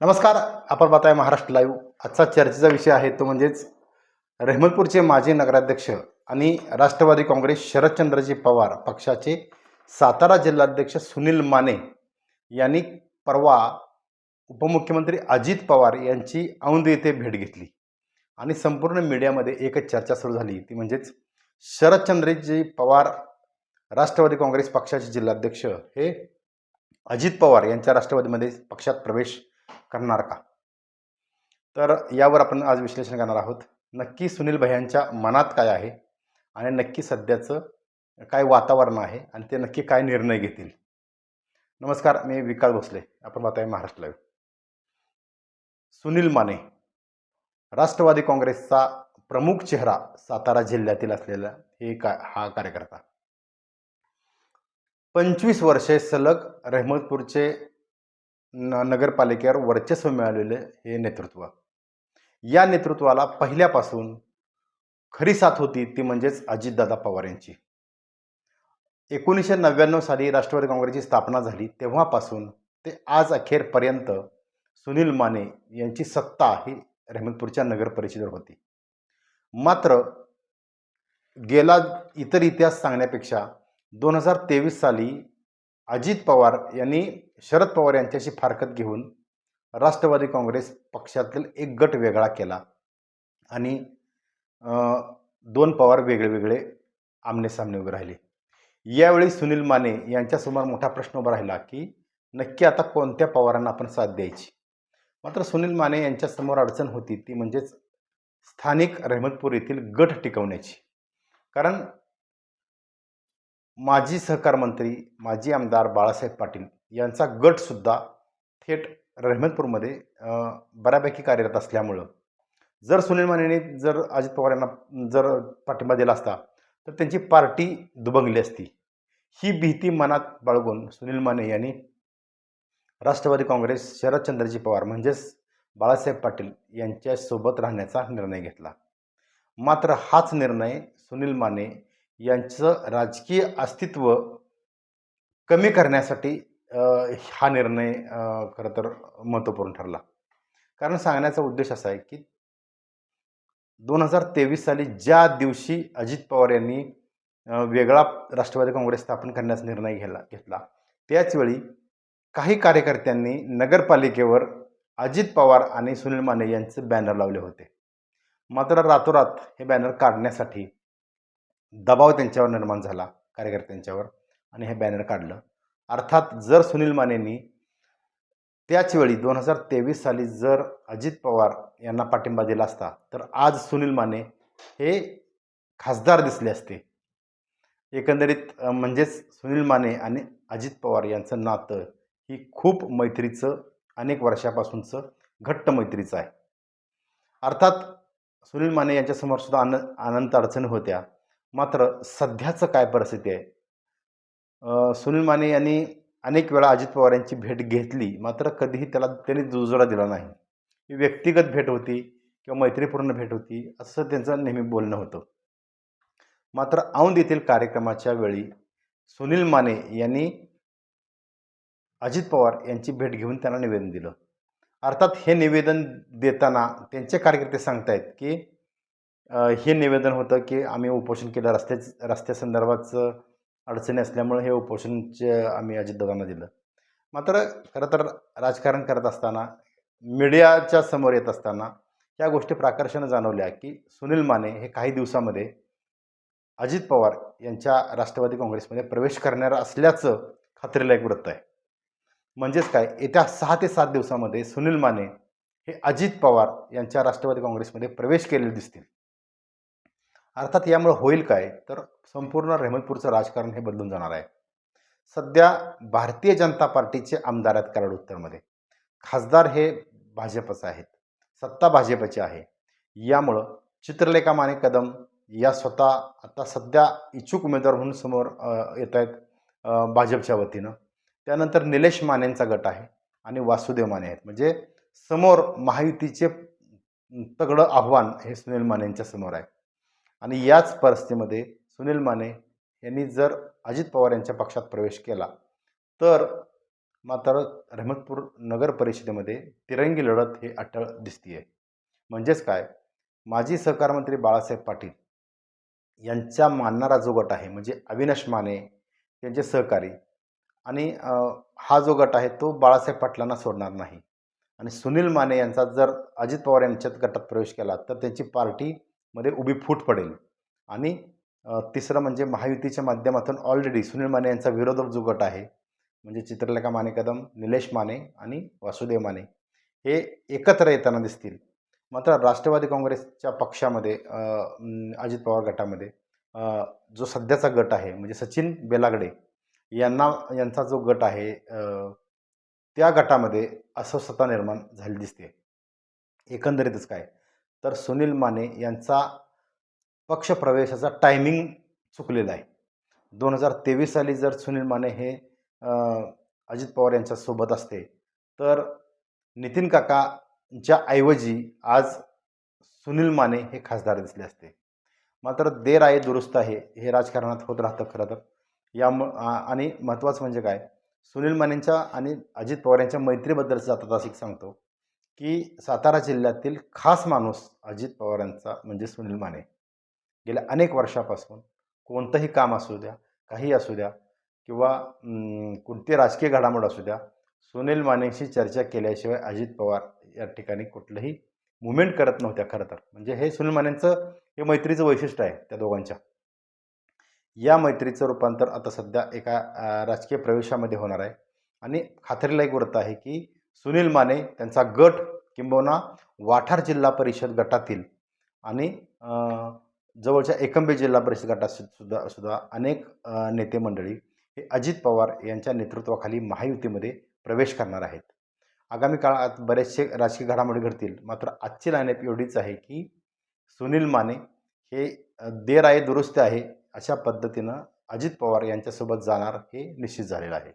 नमस्कार आपण पाहताय महाराष्ट्र लाईव्ह आजचा चर्चेचा विषय आहे तो म्हणजेच रेहमलपूरचे माजी नगराध्यक्ष आणि राष्ट्रवादी काँग्रेस शरदचंद्रजी पवार पक्षाचे सातारा जिल्हाध्यक्ष सुनील माने यांनी परवा उपमुख्यमंत्री अजित पवार यांची औंध येथे भेट घेतली. आणि संपूर्ण मीडियामध्ये एकच चर्चा सुरू झाली ती म्हणजेच शरदचंद्रजी पवार राष्ट्रवादी काँग्रेस पक्षाचे जिल्हाध्यक्ष हे अजित पवार यांच्या राष्ट्रवादीमध्ये पक्षात प्रवेश करणार का? तर यावर आपण आज विश्लेषण करणार आहोत. नक्की सुनील भयांच्या मनात काय आहे? आणि नक्की सध्याचं काय वातावरण आहे? आणि ते नक्की काय निर्णय घेतील? नमस्कार मी विकास भोसले. आपण पाहताय महाराष्ट्र लाईव्ह. सुनील माने राष्ट्रवादी काँग्रेसचा प्रमुख चेहरा सातारा जिल्ह्यातील असलेला हे का हा कार्यकर्ता. पंचवीस वर्षे सलग रहमतपूरचे न नगरपालिकेवर वर्चस्व मिळालेले हे नेतृत्व. या नेतृत्वाला पहिल्यापासून खरी साथ होती ती म्हणजेच अजितदादा पवार यांची. एकोणीसशे नव्याण्णव साली राष्ट्रवादी काँग्रेसची स्थापना झाली तेव्हापासून ते आज अखेरपर्यंत सुनील माने यांची सत्ता ही रहमतपूरच्या नगर परिषदेवर होती. मात्र गेला इतर इतिहास सांगण्यापेक्षा दोन हजार तेवीस साली अजित पवार यांनी शरद पवार यांच्याशी फारकत घेऊन राष्ट्रवादी काँग्रेस पक्षातील एक गट वेगळा केला. आणि दोन पवार वेगळे वेगळे आमनेसामने उभे राहिले. यावेळी सुनील माने यांच्यासमोर मोठा प्रश्न उभा राहिला की नक्की आता कोणत्या पवारांना आपण साथ द्यायची? मात्र सुनील माने यांच्यासमोर अडचण होती ती म्हणजेच स्थानिक रहमतपूर येथील गट टिकवण्याची. कारण माजी सहकार मंत्री माजी आमदार बाळासाहेब पाटील यांचा गटसुद्धा थेट रहमतपूरमध्ये बऱ्यापैकी कार्यरत असल्यामुळं. जर सुनील मानेने जर अजित पवार यांना जर पाठिंबा दिला असता तर त्यांची पार्टी दुबंगली असती. ही भीती मनात बाळगून सुनील माने यांनी राष्ट्रवादी काँग्रेस शरदचंद्रजी पवार म्हणजेच बाळासाहेब पाटील यांच्यासोबत राहण्याचा निर्णय घेतला. मात्र हाच निर्णय सुनील माने यांचं राजकीय अस्तित्व कमी करण्यासाठी हा निर्णय खरं तर महत्त्वपूर्ण ठरला. कारण सांगण्याचा उद्देश असा आहे की दोन हजार तेवीस साली ज्या दिवशी अजित पवार यांनी वेगळा राष्ट्रवादी काँग्रेस स्थापन करण्याचा निर्णय घेला घेतला त्याचवेळी काही कार्यकर्त्यांनी नगरपालिकेवर अजित पवार आणि सुनील माने यांचे बॅनर लावले होते. मात्र रातोरात हे बॅनर काढण्यासाठी दबाव त्यांच्यावर निर्माण झाला कार्यकर्त्यांच्यावर आणि हे बॅनर काढलं. अर्थात जर सुनील मानेंनी त्याचवेळी दोन हजार तेवीस साली जर अजित पवार यांना पाठिंबा दिला असता तर आज सुनील माने हे खासदार दिसले असते. एकंदरीत म्हणजेच सुनील माने आणि अजित पवार यांचं नातं ही खूप मैत्रीचं अनेक वर्षापासूनचं घट्ट मैत्रीचं आहे. अर्थात सुनील माने यांच्यासमोर सुद्धा अन अनंत अडचणी होत्या. मात्र सध्याचं काय परिस्थिती आहे सुनील माने यांनी अनेक वेळा अजित पवार यांची भेट घेतली मात्र कधीही त्याला त्यांनी दुजोरा दिला नाही. ही व्यक्तिगत भेट होती किंवा मैत्रीपूर्ण भेट होती असं त्यांचं नेहमी बोलणं होतं. मात्र औंद येथील कार्यक्रमाच्या वेळी सुनील माने यांनी अजित पवार यांची भेट घेऊन त्यांना निवेदन दिलं. अर्थात हे निवेदन देताना त्यांचे कार्यकर्ते सांगतायत की हे निवेदन होतं की आम्ही उपोषण केलं रस्त्या रस्त्यासंदर्भाचं अडचणी असल्यामुळे हे उपोषणचे आम्ही अजितदादांना दिलं. मात्र खरं तर राजकारण करत असताना मीडियाच्या समोर येत असताना या गोष्टी प्राकर्षानं जाणवल्या की सुनील माने हे काही दिवसामध्ये अजित पवार यांच्या राष्ट्रवादी काँग्रेसमध्ये प्रवेश करणार असल्याचं खात्रीलायक वृत्त आहे. म्हणजेच काय येत्या सहा ते सात दिवसामध्ये सुनील माने हे अजित पवार यांच्या राष्ट्रवादी काँग्रेसमध्ये प्रवेश केलेले दिसतील. अर्थात यामुळे होईल काय? तर संपूर्ण रेहमतपूरचं राजकारण हे बदलून जाणार आहे. सध्या भारतीय जनता पार्टीचे आमदार आहेत कराड उत्तरमध्ये. खासदार हे भाजपचं आहेत. सत्ता भाजपची आहे. यामुळं चित्रलेखा माने कदम या स्वतः आता सध्या इच्छुक उमेदवार म्हणून समोर येत आहेत भाजपच्या वतीनं. त्यानंतर निलेश मानेंचा गट आहे आणि वासुदेव माने आहेत. म्हणजे समोर महायुतीचे तगडं आव्हान हे सुनील मानेंच्या समोर आहे. आणि याच परिस्थितीमध्ये सुनील माने यांनी जर अजित पवार यांच्या पक्षात प्रवेश केला तर मात्र रहमतपूर नगर परिषदेमध्ये तिरंगी लढत हे अटळ दिसते आहे म्हणजेच काय? माजी सहकारमंत्री बाळासाहेब पाटील यांच्या मानणारा जो गट आहे म्हणजे अविनाश माने यांचे सहकारी आणि हा जो गट आहे तो बाळासाहेब पाटलांना सोडणार नाही. आणि सुनील माने यांचा जर अजित पवार यांच्यात गटात प्रवेश केला तर त्यांची मध्ये उभी फूट पडेल. आणि तिसरं म्हणजे महायुतीच्या माध्यमातून ऑलरेडी सुनील माने यांचा विरोधक जो गट आहे. म्हणजे चित्रलेखा माने कदम निलेश माने आणि वासुदेव माने हे एकत्र येताना दिसतील. मात्र राष्ट्रवादी काँग्रेसच्या पक्षामध्ये अजित पवार गटामध्ये जो सध्याचा गट आहे म्हणजे सचिन बेलागडे यांना यांचा जो गट आहे त्या गटामध्ये अस्वस्थता निर्माण झाली दिसते. एकंदरीतच काय? तर सुनील माने यांचा पक्षप्रवेशाचा टायमिंग चुकलेला आहे. दोन हजार तेवीस साली जर सुनील माने हे अजित पवार यांच्यासोबत असते तर नितीन काकांच्या ऐवजी आज सुनील माने हे खासदार दिसले असते. मात्र देर आहे दुरुस्त आहे हे राजकारणात होत राहतं खरं तर. यामु आणि महत्त्वाचं म्हणजे काय? सुनील मानेंच्या आणि अजित पवार यांच्या मैत्रीबद्दलचं जातात असं एक सांगतो. की सातारा जिल्ह्यातील खास माणूस अजित पवारांचा म्हणजे सुनील माने. गेल्या अनेक वर्षापासून कोणतंही काम असू द्या काही असू द्या किंवा कोणती राजकीय घडामोड असू द्या सुनील मानेशी चर्चा केल्याशिवाय अजित पवार या ठिकाणी कुठलंही मुवमेंट करत नव्हत्या खरं तर. म्हणजे हे सुनील मानेंचं हे मैत्रीचं वैशिष्ट्य आहे त्या दोघांच्या. या मैत्रीचं रूपांतर आता सध्या एका राजकीय प्रवेशामध्ये होणार आहे. आणि खात्रीला एक वृत्त आहे की सुनील माने त्यांचा गट किंबहुना वाठार जिल्हा परिषद गटातील आणि जवळच्या एकंबे जिल्हा परिषद गटात सुद्धा सुद्धा अनेक नेते मंडळी हे अजित पवार यांच्या नेतृत्वाखाली महायुतीमध्ये प्रवेश करणार आहेत. आगामी काळात बरेचसे राजकीय घडामोडी घडतील. मात्र आजची लाईनअप एवढीच आहे की सुनील माने हे देर आहे दुरुस्त आहे अशा पद्धतीनं अजित पवार यांच्यासोबत जाणार हे निश्चित झालेलं आहे.